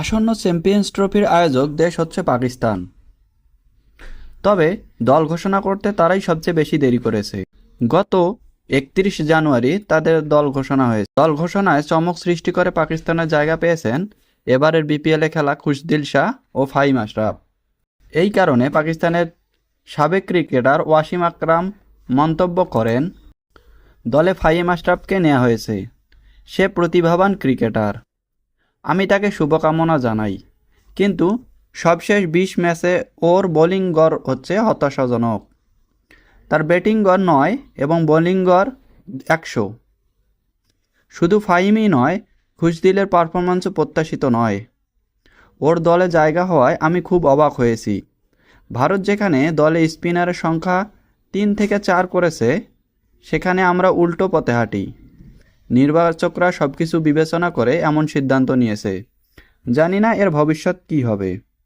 আসন্ন চ্যাম্পিয়ন্স ট্রফির আয়োজক দেশ হচ্ছে পাকিস্তান। তবে দল ঘোষণা করতে তারাই সবচেয়ে বেশি দেরি করেছে। গত একত্রিশ জানুয়ারি তাদের দল ঘোষণা হয়েছে। দল ঘোষণায় চমক সৃষ্টি করে পাকিস্তানের জায়গা পেয়েছেন এবারের বিপিএলে খেলা খুশদিল শাহ ও ফাহিম আশরাফ। এই কারণে পাকিস্তানের সাবেক ক্রিকেটার ওয়াসিম আকরাম মন্তব্য করেন, দলে ফাহিম আশরাফকে নেওয়া হয়েছে। সে প্রতিভাবান ক্রিকেটার। আমি তাকে শুভকামনা জানাই। কিন্তু সবশেষ বিশ ম্যাচে ওর বোলিং গড় হচ্ছে হতাশাজনক। তার ব্যাটিং গড় নয় এবং বোলিং গড় একশো। শুধু ফাহিমই নয়, খুশদিলের পারফরম্যান্সও প্রত্যাশিত নয়। ওর দলে জায়গা হওয়ায় আমি খুব অবাক হয়েছি। ভারত যেখানে দলে স্পিনারের সংখ্যা তিন থেকে চার করেছে, সেখানে আমরা উল্টো পথে হাঁটি। নির্বাচকরা সবকিছু বিবেচনা করে এমন সিদ্ধান্ত নিয়েছে। জানি না এর ভবিষ্যৎ কী হবে।